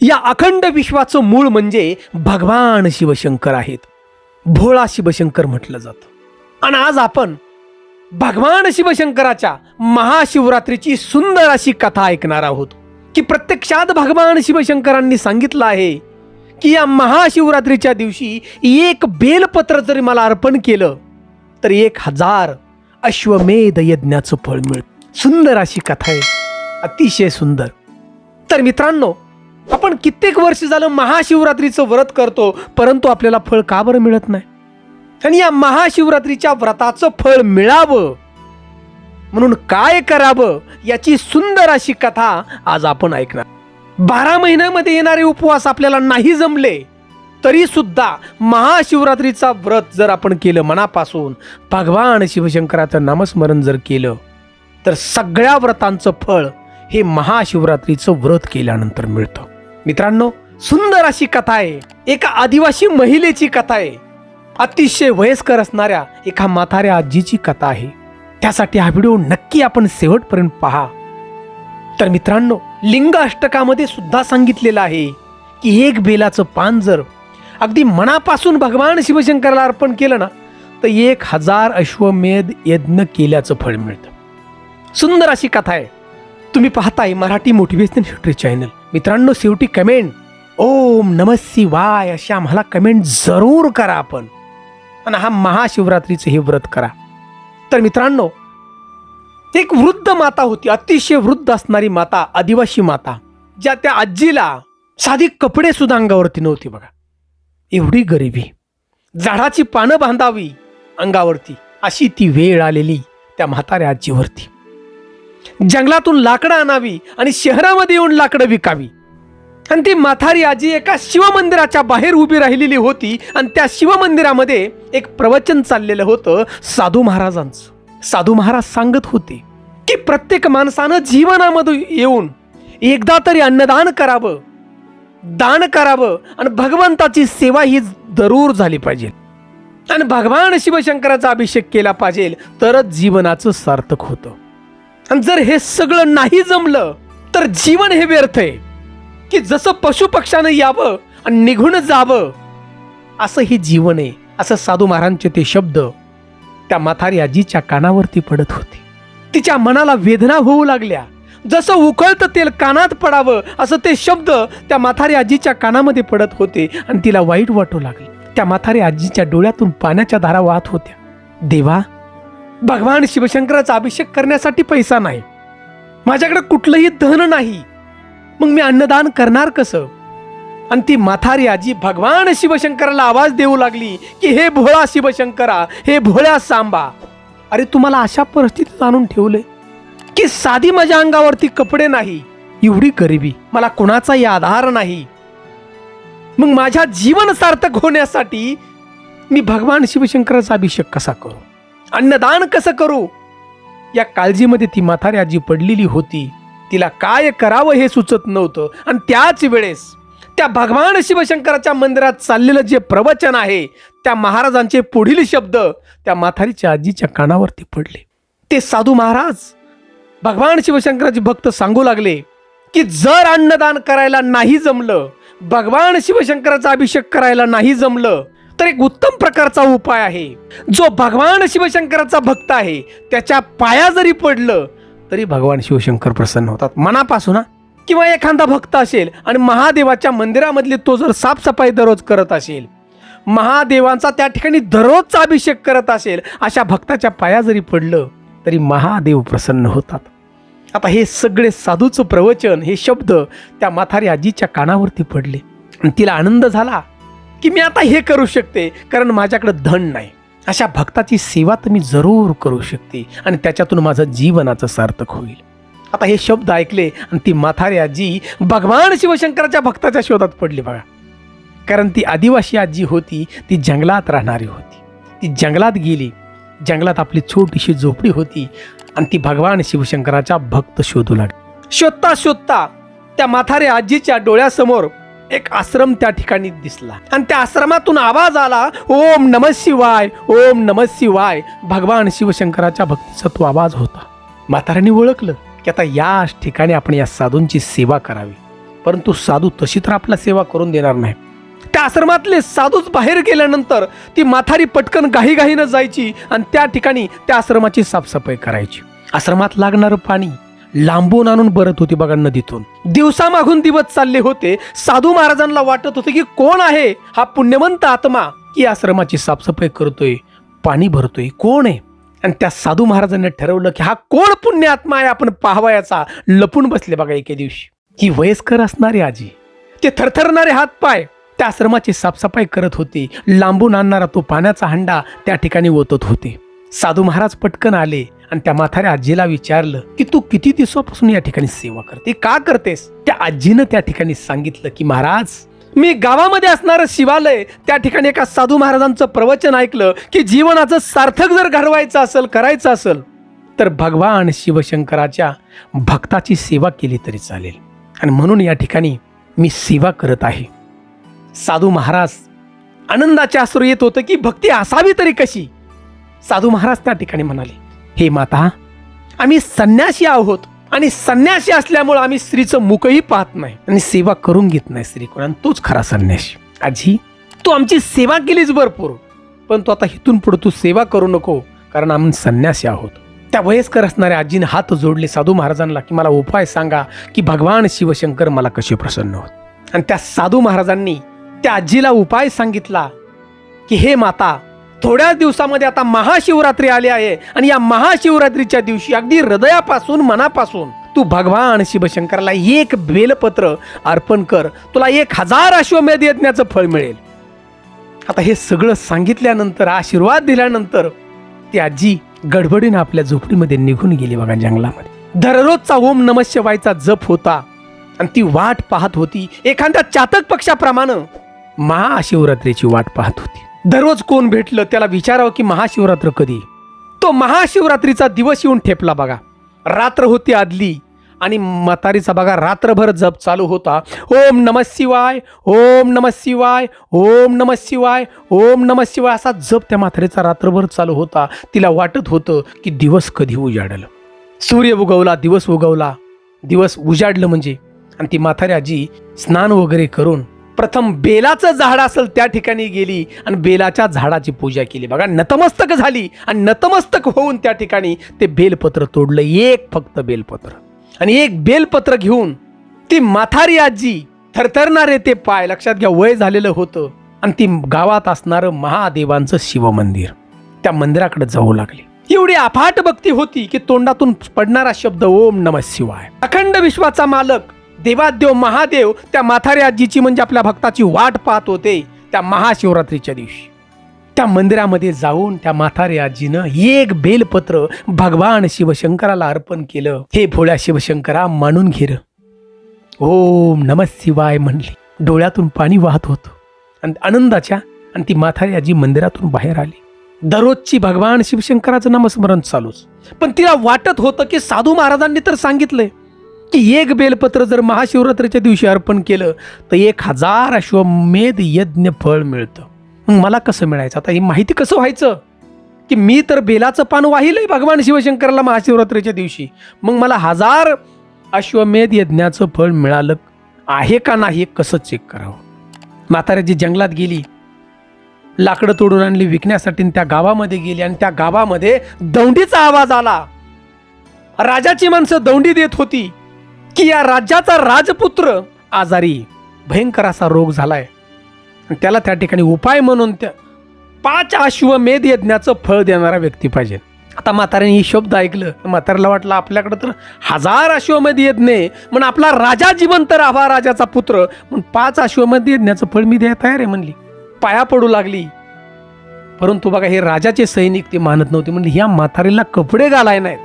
या अखंड विश्वाचं मूळ म्हणजे भगवान शिवशंकर आहेत. भोळा शिवशंकर म्हटलं जातं. आणि आज आपण भगवान शिवशंकराच्या महाशिवरात्रीची सुंदर अशी कथा ऐकणार आहोत. की प्रत्यक्षात भगवान शिवशंकरांनी सांगितलं आहे की या महाशिवरात्रीच्या दिवशी एक बेलपत्र जरी मला अर्पण केलं तर एक हजार अश्वमेध यज्ञाचं फळ मिळत. सुंदर अशी कथा आहे. अतिशय सुंदर. तर मित्रांनो आपण कित्येक वर्ष झालं महाशिवरात्रीचं व्रत करतो परंतु आपल्याला फळ का बरं मिळत नाही? आणि या महाशिवरात्रीच्या व्रताचं फळ मिळावं? म्हणून काय करावं? याची सुंदर अशी कथा आज आपण ऐकणार. बारा महिन्यामध्ये येणारे उपवास आपल्याला नाही जमले तरी सुद्धा महाशिवरात्रीचा व्रत जर आपण केलं मनापासून भगवान शिवशंकराचं नामस्मरण जर केलं तर सगळ्या व्रतांचं फळ हे महाशिवरात्रीचं व्रत केल्यानंतर मिळतं. मित्रांनो सुंदर अशी कथा आहे. एका आदिवासी महिलेची कथा आहे. अतिशय वयस्कर असणाऱ्या एका म्हाताऱ्या आजीची कथा आहे. त्यासाठी हा व्हिडिओ नक्की आपण शेवटपर्यंत पहा. तर मित्रांनो लिंग अष्टकामध्ये सुद्धा सांगितलेलं आहे की एक बेलाचं पान जर अगदी मनापासून भगवान शिवशंकराला अर्पण केलं ना तर एक हजार अश्वमेध यज्ञ केल्याचं फळ मिळतं. सुंदर अशी कथा आहे. तुम्ही पाहताय मराठी मोटिवेशनल हिस्ट्री चॅनल. मित्रांनो शेवटी कमेंट. ओम नमस्सी वाय अशा आम्हाला कमेंट जरूर करा आपण. आणि हा महाशिवरात्रीचं हे व्रत करा. तर मित्रांनो एक वृद्ध माता होती अतिशय वृद्ध असणारी माता आदिवासी माता ज्या त्या आजीला साधी कपडे सुद्धा अंगावरती नव्हती बघा. एवढी गरिबी. झाडाची पानं बांधावी अंगावरती. अशी ती वेळ आलेली त्या म्हाताऱ्या आजीवरती. जंगलातून लाकडं आणावी आणि शहरामध्ये येऊन लाकडं विकावी. आणि ती माथारी आजी एका शिवमंदिराच्या बाहेर उभी राहिलेली होती आणि त्या शिवमंदिरामध्ये एक प्रवचन चाललेलं होतं साधू महाराजांचं. साधू महाराज सांगत होते की प्रत्येक माणसानं जीवनामध्ये येऊन एकदा तरी अन्नदान करावं दान करावं आणि भगवंताची सेवा ही जरूर झाली पाहिजे. आणि भगवान शिवशंकराचा अभिषेक केला पाहिजे तरच जीवनाचं सार्थक होतं. आणि जर हे सगळं नाही जमलं तर जीवन हे व्यर्थ आहे. की जसं पशुपक्षानं यावं आणि निघून जावं असं हे जीवन आहे. असं साधू महाराजांचे ते शब्द त्या म्हातारी आजीच्या कानावरती पडत होते. तिच्या मनाला वेदना होऊ लागल्या. जसं उकळतं तेल कानात पडावं असं ते शब्द त्या म्हातारी आजीच्या कानामध्ये पडत होते आणि तिला वाईट वाटू लागले. त्या म्हातारी आजीच्या डोळ्यातून पाण्याच्या धारा वाहत होत्या. देवा भगवान शिवशंकराचा अभिषेक करण्यासाठी पैसा नाही. माझ्याकडे कुठलंही धन नाही. मग मी अन्नदान करणार कसं? आणि ती माथारी आजी भगवान शिवशंकराला आवाज देऊ लागली की हे भोळा शिवशंकरा हे भोळ्या सांबा. अरे तुम्हाला अशा परिस्थितीत आणून ठेवले की साधी माझ्या अंगावरती कपडे नाही एवढी गरिबी मला कुणाचाही आधार नाही. मग माझ्या जीवन सार्थक होण्यासाठी मी भगवान शिवशंकराचा अभिषेक कसा करू? अन्नदान कसं करू? या काळजीमध्ये ती म्हातारी आजी पडलेली होती. तिला काय करावं हे सुचत नव्हतं. आणि त्याच वेळेस त्या भगवान शिवशंकराच्या मंदिरात चाललेलं जे प्रवचन आहे त्या महाराजांचे पुढील शब्द त्या म्हातारीच्या आजीच्या कानावरती पडले. ते साधू महाराज भगवान शिवशंकराचे भक्त सांगू लागले की जर अन्नदान करायला नाही जमलं भगवान शिवशंकराचा अभिषेक करायला नाही जमलं तर एक उत्तम प्रकारचा उपाय आहे. जो भगवान शिवशंकराचा भक्त आहे त्याच्या पाया जरी पडलं तरी भगवान शिवशंकर प्रसन्न होतात. मनापासून किंवा एखादा भक्त असेल आणि महादेवाच्या मंदिरामधली तो जर साफसफाई दररोज करत असेल महादेवांचा त्या ठिकाणी दररोजचा अभिषेक करत असेल अशा भक्ताच्या पाया जरी पडलं तरी महादेव प्रसन्न होतात. आता हे सगळे साधूचं प्रवचन हे शब्द त्या म्हातारी आजीच्या कानावरती पडले. आणि तिला आनंद झाला. की मी आता हे करू शकते कारण माझ्याकडे धन नाही. अशा भक्ताची सेवा तर मी जरूर करू शकते आणि त्याच्यातून माझं जीवनाचं सार्थक होईल. आता हे शब्द ऐकले आणि ती माथारी आजी भगवान शिवशंकराच्या भक्ताच्या शोधात पडली बघा कारण ती आदिवासी आजी होती ती जंगलात राहणारी होती. ती जंगलात गेली जंगलात आपली छोटीशी झोपडी होती आणि ती भगवान शिवशंकराच्या भक्त शोधू लागली. शोधता शोधता त्या माथारे आजीच्या डोळ्यासमोर एक आश्रम त्या ठिकाणी दिसला. आणि त्या आश्रमातून आवाज आला ओम नम शिवाय ओम नम शिवाय. भगवान शिवशंकराच्या भक्तीचा तो आवाज होता. म्हाताऱ्यांनी ओळखलं की आता या ठिकाणी आपण या साधूंची सेवा करावी. परंतु साधू तशी तर आपला सेवा करून देणार नाही. त्या आश्रमातले साधूच बाहेर गेल्यानंतर ती माथारी पटकन घाईघाईनं जायची आणि त्या ठिकाणी त्या आश्रमाची साफसफाई करायची. आश्रमात लागणारं पाणी लांबून आणून बरत होती बघा नदीतून. दिवसामागून दिवस चालले होते. साधू महाराजांना वाटत होते की कोण आहे? हा पुण्यवंत आत्मा की आश्रमाची साफसफाई करतोय पाणी भरतोय कोण आहे? आणि त्या साधू महाराजांनी ठरवलं की हा कोण पुण्य आत्मा आहे आपण पाहावयाचा. लपून बसले बघा एके दिवशी. ही वयस्कर असणारी आजी ते थरथरणारे हात पाय त्या आश्रमाची साफसफाई करत होती. लांबून आणणारा तो पाण्याचा हंडा त्या ठिकाणी ओतत होते. साधू महाराज पटकन आले. आणि त्या म्हाताऱ्या आजीला विचारलं की तू किती दिवसापासून या ठिकाणी सेवा करते? का करतेस? त्या आजीनं त्या ठिकाणी सांगितलं की महाराज मी गावामध्ये असणारं शिवालय त्या ठिकाणी एका साधू महाराजांचं प्रवचन ऐकलं की जीवनाचं सार्थक जर घडवायचं असेल करायचं असेल तर भगवान शिवशंकराच्या भक्ताची सेवा केली तरी चालेल. आणि म्हणून या ठिकाणी मी सेवा करत आहे. साधू महाराज आनंदाचे अश्रू येत होतं की भक्ती असावी तरी कशी? साधू महाराज त्या ठिकाणी म्हणाले हे माता आम्ही संन्यासी आहोत आणि संन्यासी असल्यामुळे आम्ही स्त्रीचं मुखही पाहत नाही आणि सेवा करून घेत नाही स्त्री कोण आणि तोच खरा संन्यासी. आजी तू आमची सेवा केलीच भरपूर पण तू आता इथून पुढे तू सेवा करू नको कारण आम्ही संन्यासी आहोत. त्या वयस्कर असणाऱ्या आजीने हात जोडले साधू महाराजांना की मला उपाय सांगा की भगवान शिवशंकर मला कसे प्रसन्न होत. आणि त्या साधू महाराजांनी त्या आजीला उपाय सांगितला की हे माता थोड्याच दिवसामध्ये आता महाशिवरात्री आली आहे. आणि या महाशिवरात्रीच्या दिवशी अगदी हृदयापासून मनापासून तू भगवान शिवशंकराला एक बेलपत्र अर्पण कर. तुला एक हजार अश्वमेध यज्ञाचं फळ मिळेल. आता हे सगळं सांगितल्यानंतर आशीर्वाद दिल्यानंतर ती आजी गडबडीनं आपल्या झोपडीमध्ये निघून गेली बघा जंगलामध्ये. दररोजचा ओम नम शिवायचा जप होता. आणि ती वाट पाहत होती. एखाद्या चातक पक्षाप्रमाणे महाशिवरात्रीची वाट पाहत होती. दररोज कोण भेटलं त्याला विचारावं की महाशिवरात्र कधी? तो महाशिवरात्रीचा दिवस येऊन ठेपला बघा. रात्र होती आदली आणि म्हातारीचा बघा रात्रभर जप चालू होता. ओम नम शिवाय ओम नम शिवाय ओम नम शिवाय ओम नम शिवाय असा जप त्या म्हातारीचा रात्रभर चालू होता. तिला वाटत होतं की दिवस कधी उजाडलं. सूर्य उगवला दिवस उगवला. दिवस उजाडलं म्हणजे. आणि ती म्हातारी आजी स्नान वगैरे करून प्रथम बेलाचं झाड असेल त्या ठिकाणी गेली आणि बेलाच्या झाडाची पूजा केली. बघा नतमस्तक झाली आणि नतमस्तक होऊन त्या ठिकाणी ते बेलपत्र तोडलं. एक फक्त बेलपत्र. आणि एक बेलपत्र घेऊन ती माथारी आजी थरथरणारे ते पाय लक्षात घ्या वय झालेलं होतं. आणि ती गावात असणारं महादेवांचं शिवमंदिर त्या मंदिराकडे जाऊ लागली. एवढी अफाट भक्ती होती की तोंडातून पडणारा शब्द ओम नम शिवाय. अखंड विश्वाचा मालक देवादेव महादेव त्या माथारी आजीची म्हणजे आपल्या भक्ताची वाट पाहत होते त्या महाशिवरात्रीच्या दिवशी. त्या मंदिरामध्ये जाऊन त्या म्हातारी आजीनं एक बेलपत्र भगवान शिवशंकराला अर्पण केलं. हे भोळ्या शिवशंकरा मानून घेर. ओम नम शिवाय म्हणली. डोळ्यातून पाणी वाहत होतं. आणि आनंदाच्या आणि ती म्हातारी आजी मंदिरातून बाहेर आली. दररोजची भगवान शिवशंकराचं नामस्मरण चालूच. पण तिला वाटत होतं की साधू महाराजांनी तर सांगितलंय. की एक बेलपत्र जर महाशिवरात्रीच्या दिवशी अर्पण केलं तर एक हजार अश्वमेध यज्ञ फळ मिळतं. मग मला कसं मिळायचं? आता ही माहिती कसं व्हायचं? की मी तर बेलाचं पान वाहिलंय भगवान शिवशंकराला महाशिवरात्रीच्या दिवशी. मग मला हजार अश्वमेध यज्ञाचं फळ मिळालं आहे का नाही हे कसं चेक करावं? म्हाताऱ्याची जंगलात गेली लाकडं तोडून आणली विकण्यासाठी आणि त्या गावामध्ये गेली आणि त्या गावामध्ये दौंडीचा आवाज आला. राजाची माणसं दौंडी देत होती. की या राज्याचा राजपुत्र आजारी भयंकर असा रोग झालाय. त्याला त्या ठिकाणी उपाय म्हणून त्या पाच अश्वमेध यज्ञाचं फळ देणारा व्यक्ती पाहिजे. आता म्हाताऱ्याने ही शब्द ऐकलं. म्हाताऱ्याला वाटलं आपल्याकडे तर हजार अश्वमेध यज्ञ म्हण आपला राजा जिवंत राहा राजाचा पुत्र. म्हणून पाच अश्वमेध यज्ञाचं फळ मी द्या तयार आहे म्हणली. पाया पडू लागली. परंतु बघा हे राजाचे सैनिक ते मानत नव्हते. म्हणले ह्या म्हातारीला कपडे घालाय नाहीत.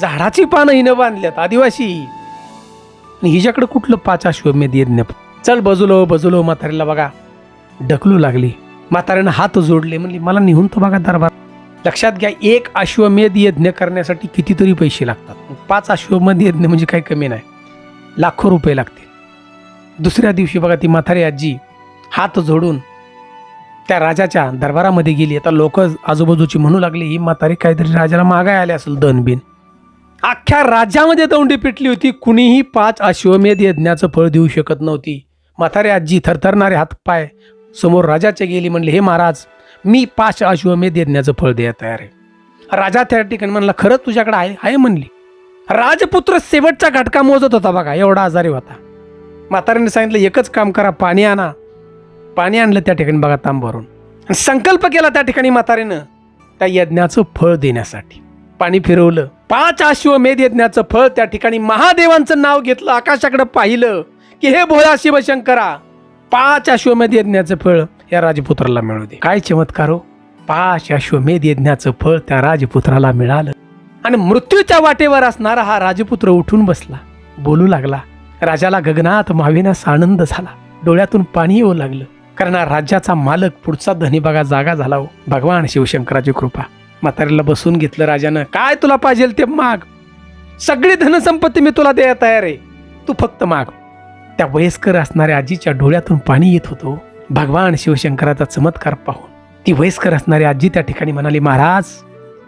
झाडाची पानं हिनं बांधल्यात आदिवासी. आणि हिच्याकडे कुठलं पाच अश्वमेध यज्ञ चल बजुलो बजुलो म्हातारीला बघा. ढकलू लागली. म्हाताऱ्यानं हात जोडले म्हणली मला निहून तो बघा दरबार. लक्षात घ्या एक अश्वमेध यज्ञ करण्यासाठी कितीतरी पैसे लागतात. पाच अश्वमेध यज्ञ म्हणजे काही कमी नाही. लाखो रुपये लागतील. दुसऱ्या दिवशी बघा ती म्हातारी आजी हात जोडून त्या राजाच्या दरबारामध्ये गेली. आता लोक आजूबाजूची म्हणू लागली ही म्हातारी काहीतरी राजाला मागाय आले असेल दन बिन अख्ख्या राज्यामध्ये तोंडी पिटली होती. कुणीही पाच अश्वमेध यज्ञाचं फळ देऊ शकत नव्हती. म्हातारे आजी थरथरणारे हातपाय समोर राजाचे गेली म्हणले हे महाराज मी पाच अश्वमेध यज्ञाचं फळ द्यायला तयार आहे. राजा त्या ठिकाणी म्हणला खरंच तुझ्याकडे आहे आहे म्हणली. राजपुत्र शेवटचा घटका मोजत होता बघा एवढा आजारी होता. म्हाताऱ्याने सांगितलं एकच काम करा पाणी आणा. पाणी आणलं त्या ठिकाणी बघा तांब भरून संकल्प केला त्या ठिकाणी म्हाताऱ्यानं त्या यज्ञाचं फळ देण्यासाठी. पाणी फिरवलं. पाच अश्वमेध यज्ञाचं फळ त्या ठिकाणी महादेवांचं नाव घेतलं आकाशाकडे पाहिलं की हे भोळा शिवशंकरा पाच अश्वमेध यज्ञाचं फळ या राजपुत्राला मिळू दे. काय चमत्कार हो? पाच अश्वमेध यज्ञाचं फळ त्या राजपुत्राला मिळालं. आणि मृत्यूच्या वाटेवर असणारा हा राजपुत्र उठून बसला. बोलू लागला राजाला गगनात माविनास आनंद झाला. डोळ्यातून पाणी येऊ लागलं. कारण राज्याचा मालक पुढचा धनी बघा जागा झाला हो. भगवान शिवशंकराची कृपा. म्हातारीला बसून घेतलं राजानं. काय तुला पाहिजे ते माग. सगळी धनसंपत्ती मी तुला द्यायला तयार आहे. तू फक्त माग. त्या वयस्कर असणाऱ्या आजीच्या डोळ्यातून पाणी येत होतो. भगवान शिवशंकराचा चमत्कार पाहून ती वयस्कर असणारी आजी त्या ठिकाणी म्हणाली महाराज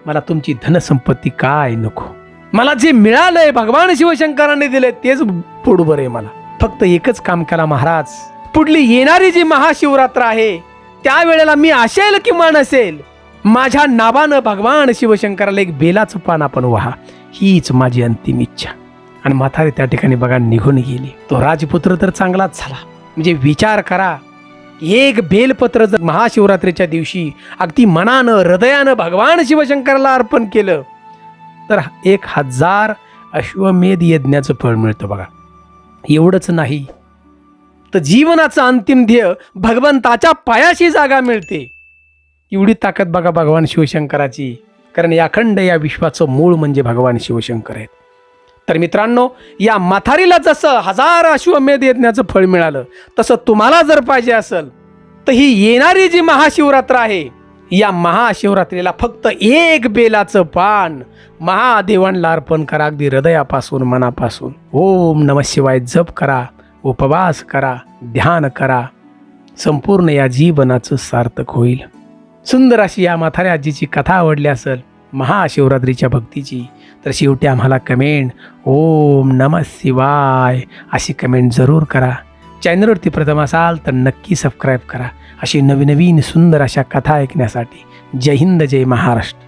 मला तुमची धनसंपत्ती काय नको? मला जे मिळालंय भगवान शिवशंकराने दिले तेच बरोबर आहे मला. फक्त एकच काम करा महाराज. पुढली येणारी जी महाशिवरात्र आहे त्यावेळेला मी असेल किमान असेल. माझ्या नावानं भगवान शिवशंकराला एक बेलाचं पान आपण व्हा. हीच माझी अंतिम इच्छा. आणि म्हातारी त्या ठिकाणी बघा निघून गेली. तो राजपुत्र तर चांगलाच झाला. म्हणजे विचार करा एक बेलपत्र जर महाशिवरात्रीच्या दिवशी अगदी मनानं हृदयानं भगवान शिवशंकराला अर्पण केलं तर एक हजार अश्वमेध यज्ञाचं फळ मिळतं बघा. एवढंच नाही तर जीवनाचं अंतिम ध्येय भगवंताच्या पायाशी जागा मिळते. एवढी ताकद बघा भगवान शिवशंकराची. कारण या अखंड या विश्वाचं मूळ म्हणजे भगवान शिवशंकर आहेत. तर मित्रांनो या माथारीला जसं हजार अश्वमेध यज्ञाचं फळ मिळालं तसं तुम्हाला जर पाहिजे असेल तर ही येणारी जी महाशिवरात्र आहे या महाशिवरात्रीला फक्त एक बेलाचं पान महादेवांना अर्पण करा अगदी हृदयापासून मनापासून. ओम नम शिवाय जप करा उपवास करा ध्यान करा संपूर्ण या जीवनाचं सार्थक होईल. सुंदर अशी या म्हाताऱ्या आजीची कथा आवडली असेल महाशिवरात्रीच्या भक्तीची तर शेवटी आम्हाला कमेंट ओम नम शिवाय अशी कमेंट जरूर करा. चॅनलवरती प्रथम असाल तर नक्की सबस्क्राईब करा. अशी नवीन नवीन सुंदर अशा कथा ऐकण्यासाठी जय हिंद जय महाराष्ट्र.